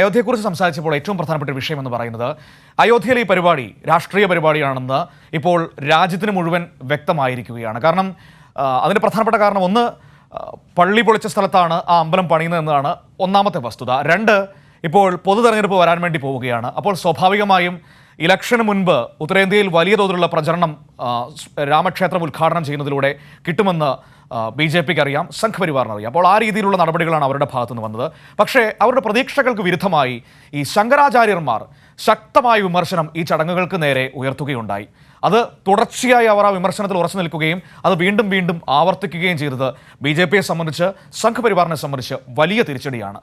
അയോധ്യയെക്കുറിച്ച് സംസാരിച്ചപ്പോൾ ഏറ്റവും പ്രധാനപ്പെട്ട വിഷയം എന്ന് പറയുന്നത് അയോധ്യയിലെ ഈ പരിപാടി രാഷ്ട്രീയ പരിപാടിയാണെന്ന് ഇപ്പോൾ രാജ്യത്തിന് മുഴുവൻ വ്യക്തമായിരിക്കുകയാണ്. കാരണം അതിന് പ്രധാനപ്പെട്ട കാരണം ഒന്ന് പള്ളി പൊളിച്ച സ്ഥലത്താണ് ആ അമ്പലം പണിയുന്നത് എന്നതാണ് ഒന്നാമത്തെ വസ്തുത. രണ്ട് ഇപ്പോൾ പൊതു തെരഞ്ഞെടുപ്പ് വരാൻ വേണ്ടി പോവുകയാണ്. അപ്പോൾ സ്വാഭാവികമായും ഇലക്ഷന് മുൻപ് ഉത്തരേന്ത്യയിൽ വലിയ തോതിലുള്ള പ്രചരണം രാമക്ഷേത്രം ഉദ്ഘാടനം ചെയ്യുന്നതിലൂടെ കിട്ടുമെന്ന് ബി ജെ പിക്ക് അറിയാം സംഘപരിവാറിന് അറിയാം. അപ്പോൾ ആ രീതിയിലുള്ള നടപടികളാണ് അവരുടെ ഭാഗത്തു നിന്ന് വന്നത്. പക്ഷേ അവരുടെ പ്രതീക്ഷകൾക്ക് വിരുദ്ധമായി ഈ ശങ്കരാചാര്യന്മാർ ശക്തമായ വിമർശനം ഈ ചടങ്ങുകൾക്ക് നേരെ ഉയർത്തുകയുണ്ടായി. അത് തുടർച്ചയായി അവർ ആ വിമർശനത്തിൽ ഉറച്ചു നിൽക്കുകയും അത് വീണ്ടും വീണ്ടും ആവർത്തിക്കുകയും ചെയ്തത് ബി ജെ പിയെ സംബന്ധിച്ച് സംഘപരിവാറിനെ സംബന്ധിച്ച് വലിയ തിരിച്ചടിയാണ്.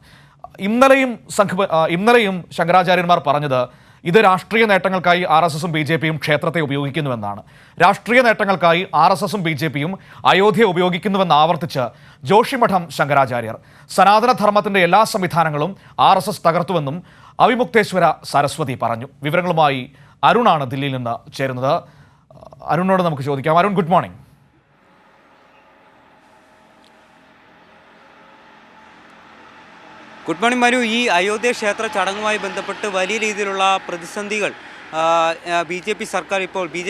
ഇന്നലെയും സംഘ ഇന്നലെയും ശങ്കരാചാര്യന്മാർ പറഞ്ഞത് ഇത് രാഷ്ട്രീയ നേട്ടങ്ങൾക്കായി ആർ എസ് എസും ബി ജെ പിയും ക്ഷേത്രത്തെ ഉപയോഗിക്കുന്നുവെന്നാണ്. രാഷ്ട്രീയ നേട്ടങ്ങൾക്കായി ആർ എസ് എസും ബി ജെ പിയും അയോധ്യ ഉപയോഗിക്കുന്നുവെന്ന് ആവർത്തിച്ച് ജോഷിമഠം ശങ്കരാചാര്യർ. സനാതനധർമ്മത്തിന്റെ എല്ലാ സംവിധാനങ്ങളും ആർ എസ് എസ് തകർത്തുവെന്നും അവിമുക്തേശ്വര സരസ്വതി പറഞ്ഞു. വിവരങ്ങളുമായി അരുണാണ് ദില്ലിയിൽ നിന്ന് ചേരുന്നത്. അരുണിനോട് നമുക്ക് ചോദിക്കാം. Arun good morning good morning Manu. ഈ അയോധ്യ ക്ഷേത്ര ചടങ്ങുമായി ബന്ധപ്പെട്ട് വലിയ രീതിയിലുള്ള പ്രതിസന്ധികൾ ബി സർക്കാർ ഇപ്പോൾ ബി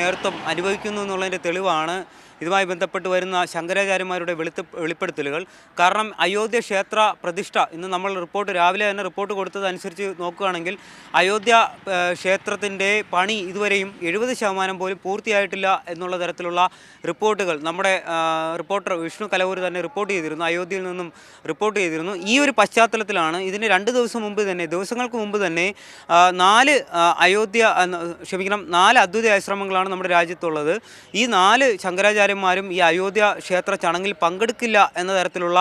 നേതൃത്വം അനുഭവിക്കുന്നു എന്നുള്ളതിന്റെ തെളിവാണ്. ഇതുമായി ബന്ധപ്പെട്ട് വരുന്ന ശങ്കരാചാര്യന്മാരുടെ വെളുത്ത് വെളിപ്പെടുത്തലുകൾ. കാരണം അയോധ്യ ക്ഷേത്ര പ്രതിഷ്ഠ ഇന്ന് നമ്മൾ റിപ്പോർട്ട് രാവിലെ തന്നെ റിപ്പോർട്ട് കൊടുത്തതനുസരിച്ച് നോക്കുകയാണെങ്കിൽ അയോധ്യ ക്ഷേത്രത്തിന്റെ പണി ഇതുവരെയും എഴുപത് ശതമാനം പോലും പൂർത്തിയായിട്ടില്ല എന്നുള്ള തരത്തിലുള്ള റിപ്പോർട്ടുകൾ നമ്മുടെ റിപ്പോർട്ടർ വിഷ്ണു കലവൂർ തന്നെ റിപ്പോർട്ട് ചെയ്തിരുന്നു. അയോധ്യയിൽ നിന്നും റിപ്പോർട്ട് ചെയ്തിരുന്നു. ഈ ഒരു പശ്ചാത്തലത്തിലാണ് ഇതിന് രണ്ട് ദിവസം മുമ്പ് തന്നെ ദിവസങ്ങൾക്ക് മുമ്പ് തന്നെ നാല് അയോധ്യ ക്ഷമിക്കണം നാല് അദ്വൈത ആശ്രമങ്ങളാണ് നമ്മുടെ രാജ്യത്തുള്ളത്. ഈ നാല് ശങ്കരാചാര്യന്മാരും ഈ അയോധ്യ ക്ഷേത്ര ചടങ്ങിൽ പങ്കെടുക്കില്ല എന്ന തരത്തിലുള്ള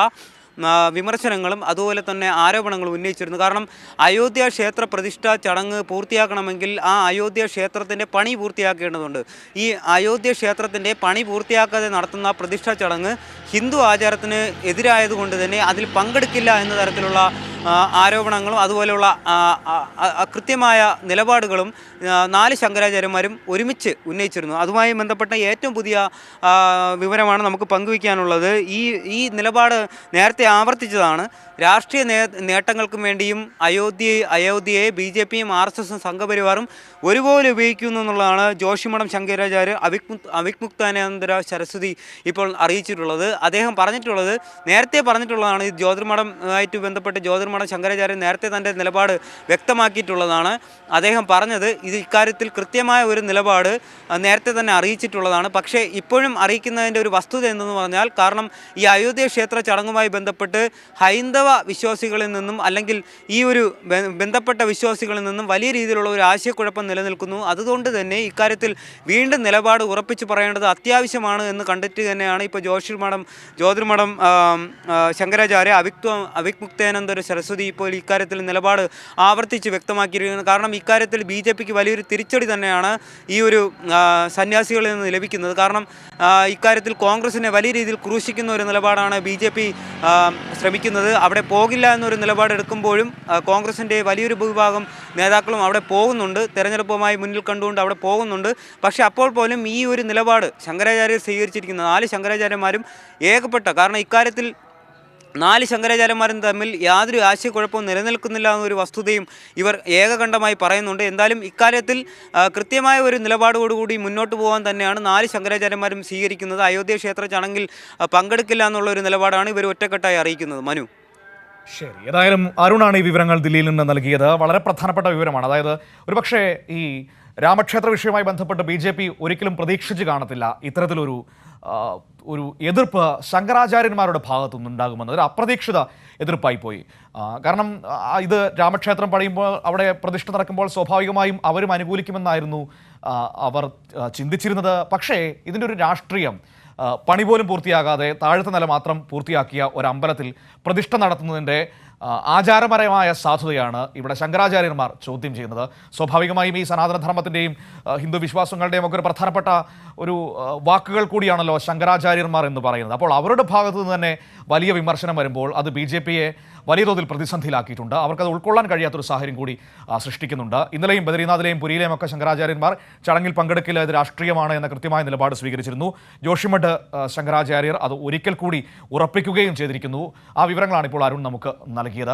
വിമർശനങ്ങളും അതുപോലെ തന്നെ ആരോപണങ്ങളും ഉന്നയിച്ചിരുന്നു. കാരണം അയോധ്യ ക്ഷേത്ര പ്രതിഷ്ഠ ചടങ്ങ് പൂർത്തിയാക്കണമെങ്കിൽ ആ അയോധ്യ ക്ഷേത്രത്തിന്റെ പണി പൂർത്തിയാക്കേണ്ടതുണ്ട്. ഈ അയോധ്യ ക്ഷേത്രത്തിന്റെ പണി പൂർത്തിയാക്കാതെ നടത്തുന്ന പ്രതിഷ്ഠ ചടങ്ങ് ഹിന്ദു ആചാരത്തിന് എതിരായതുകൊണ്ട് തന്നെ അതിൽ പങ്കെടുക്കില്ല എന്ന തരത്തിലുള്ള ആരോപണങ്ങളും അതുപോലെയുള്ള കൃത്യമായ നിലപാടുകളും നാല് ശങ്കരാചാര്യന്മാരും ഒരുമിച്ച് ഉന്നയിച്ചിരുന്നു. അതുമായി ബന്ധപ്പെട്ട ഏറ്റവും പുതിയ വിവരമാണ് നമുക്ക് പങ്കുവയ്ക്കാനുള്ളത്. ഈ ഈ നിലപാട് നേരത്തെ ആവർത്തിച്ചതാണ്. രാഷ്ട്രീയ നേട്ടങ്ങൾക്കും വേണ്ടിയും അയോധ്യ അയോധ്യയെ ബി ജെ പിയും ആർ എസ് എസും സംഘപരിവാറും ഒരുപോലെ ഉപയോഗിക്കുന്നു എന്നുള്ളതാണ് ജോഷിമഠം ശങ്കരാചാര്യ അവിക്മു അവിക്മുക്താനേന്ദ്ര സരസ്വതി ഇപ്പോൾ അറിയിച്ചിട്ടുള്ളത്. അദ്ദേഹം പറഞ്ഞിട്ടുള്ളത് നേരത്തെ പറഞ്ഞിട്ടുള്ളതാണ് ഈ ജ്യോതിർമഠം ആയിട്ട് ബന്ധപ്പെട്ട് ജ്യോതിർമഠം ശങ്കരാചാര്യൻ നേരത്തെ തന്റെ നിലപാട് വ്യക്തമാക്കിയിട്ടുള്ളതാണ്. അദ്ദേഹം പറഞ്ഞത് ഇത് ഇക്കാര്യത്തിൽ കൃത്യമായ ഒരു നിലപാട് നേരത്തെ തന്നെ അറിയിച്ചിട്ടുള്ളതാണ്. പക്ഷേ ഇപ്പോഴും അറിയിക്കുന്നതിന്റെ ഒരു വസ്തുത എന്തെന്ന് പറഞ്ഞാൽ കാരണം ഈ അയോധ്യ ക്ഷേത്ര ചടങ്ങുമായി ബന്ധപ്പെട്ട് ഹൈന്ദവ വിശ്വാസികളിൽ നിന്നും അല്ലെങ്കിൽ ഈ ഒരു ബന്ധപ്പെട്ട വിശ്വാസികളിൽ നിന്നും വലിയ രീതിയിലുള്ള ഒരു ആശയക്കുഴപ്പം നിലനിൽക്കുന്നു. അതുകൊണ്ട് തന്നെ ഇക്കാര്യത്തിൽ വീണ്ടും നിലപാട് ഉറപ്പിച്ച് പറയേണ്ടത് അത്യാവശ്യമാണ് എന്ന് കണ്ടിട്ട് തന്നെയാണ് ഇപ്പോൾ ജ്യോതിർമഠം ജ്യോതിർമഠം ആം, ആ, ശങ്കരാചാര്യ അവിക്ത അവിക്മുക്താനന്ദര സരസ്വതി ഇപ്പോൾ ഇക്കാര്യത്തിൽ നിലപാട് ആവർത്തിച്ച് വ്യക്തമാക്കിയിരിക്കുന്നു. കാരണം ഇക്കാര്യത്തിൽ ബി ജെ പിക്ക് വലിയൊരു തിരിച്ചടി തന്നെയാണ് ഈ ഒരു സന്യാസികളിൽ നിന്ന് ലഭിക്കുന്നത്. കാരണം ഇക്കാര്യത്തിൽ കോൺഗ്രസിനെ വലിയ രീതിയിൽ ക്രൂശിക്കുന്ന ഒരു നിലപാടാണ് ബി ജെ പി ശ്രമിക്കുന്നത്. അവിടെ പോകില്ല എന്നൊരു നിലപാടെടുക്കുമ്പോഴും കോൺഗ്രസിന്റെ വലിയൊരു ഭൂഭാഗം നേതാക്കളും അവിടെ പോകുന്നുണ്ട്. തെരഞ്ഞെടുപ്പുമായി മുന്നിൽ കണ്ടുകൊണ്ട് അവിടെ പോകുന്നുണ്ട്. പക്ഷേ അപ്പോൾ പോലും ഈ ഒരു നിലപാട് ശങ്കരാചാര്യർ സ്വീകരിച്ചിരിക്കുന്ന നാല് ശങ്കരാചാര്യന്മാരും ഏകപ്പെട്ട കാരണം ഇക്കാര്യത്തിൽ നാല് ശങ്കരാചാര്യന്മാരും തമ്മിൽ യാതൊരു ആശയക്കുഴപ്പവും നിലനിൽക്കുന്നില്ല എന്നൊരു വസ്തുതയും ഇവർ ഏകകണ്ഠമായി പറയുന്നുണ്ട്. എന്തായാലും ഇക്കാര്യത്തിൽ കൃത്യമായ ഒരു നിലപാടോടുകൂടി മുന്നോട്ട് പോകാൻ തന്നെയാണ് നാല് ശങ്കരാചാര്യന്മാരും സ്വീകരിക്കുന്നത്. അയോധ്യ ക്ഷേത്ര ചടങ്ങിൽ പങ്കെടുക്കില്ല എന്നുള്ള ഒരു നിലപാടാണ് ഇവർ ഒറ്റക്കെട്ടായി അറിയിക്കുന്നത്. മനു. ശരി. ഏതായാലും അരുണാണ് ഈ വിവരങ്ങൾ ദില്ലിയിൽ നിന്ന് നൽകിയത്. വളരെ പ്രധാനപ്പെട്ട വിവരമാണ്. അതായത് ഒരുപക്ഷേ ഈ രാമക്ഷേത്ര വിഷയവുമായി ബന്ധപ്പെട്ട് ബി ജെ പി ഒരിക്കലും പ്രതീക്ഷിച്ച് കാണത്തില്ല. ഇത്തരത്തിലൊരു ഒരു എതിർപ്പ് ശങ്കരാചാര്യന്മാരുടെ ഭാഗത്തുനിന്ന് നിന്നുണ്ടാകുമെന്ന് ഒരു അപ്രതീക്ഷിത എതിർപ്പായി പോയി. കാരണം ഇത് രാമക്ഷേത്രം പണിയുമ്പോൾ അവിടെ പ്രതിഷ്ഠ നടക്കുമ്പോൾ സ്വാഭാവികമായും അവരും അനുകൂലിക്കുമെന്നായിരുന്നു അവർ ചിന്തിച്ചിരുന്നത്. പക്ഷേ ഇതിന്റെ ഒരു രാഷ്ട്രീയം പണി പോലും പൂർത്തിയാകാതെ താഴത്തെ നില മാത്രം പൂർത്തിയാക്കിയ ഒരു അമ്പലത്തിൽ പ്രതിഷ്ഠ നടത്തുന്നതിന്റെ ആചാരപരമായ സാധുതയാണ് ഇവിടെ ശങ്കരാചാര്യന്മാർ ചോദ്യം ചെയ്യുന്നത്. സ്വാഭാവികമായും ഈ സനാതനധർമ്മത്തിന്റെയും ഹിന്ദു വിശ്വാസങ്ങളുടെയും ഒക്കെ ഒരു പ്രധാനപ്പെട്ട ഒരു വാക്കുകൾ കൂടിയാണല്ലോ ശങ്കരാചാര്യന്മാർ എന്ന് പറയുന്നത്. അപ്പോൾ അവരുടെ ഭാഗത്തു നിന്ന് തന്നെ വലിയ വിമർശനം വരുമ്പോൾ അത് ബി ജെ പിയെ വലിയ തോതിൽ പ്രതിസന്ധിയിലാക്കിയിട്ടുണ്ട്. അവർക്കത് ഉൾക്കൊള്ളാൻ കഴിയാത്തൊരു സാഹചര്യം കൂടി സൃഷ്ടിക്കുന്നുണ്ട്. ഇന്നലെയും ബദ്രീനാഥിലെയും പുരിയിലെയും ഒക്കെ ശങ്കരാചാര്യന്മാർ ചടങ്ങിൽ പങ്കെടുക്കില്ല ഇത് രാഷ്ട്രീയമാണ് എന്ന കൃത്യമായ നിലപാട് സ്വീകരിച്ചിരുന്നു. ജോഷിമഠ് ശങ്കരാചാര്യർ അത് ഒരിക്കൽ കൂടി ഉറപ്പിക്കുകയും ചെയ്തിരിക്കുന്നു. ആ വിവരങ്ങളാണ് ഇപ്പോൾ അരുൺ നമുക്ക് നൽകിയത്.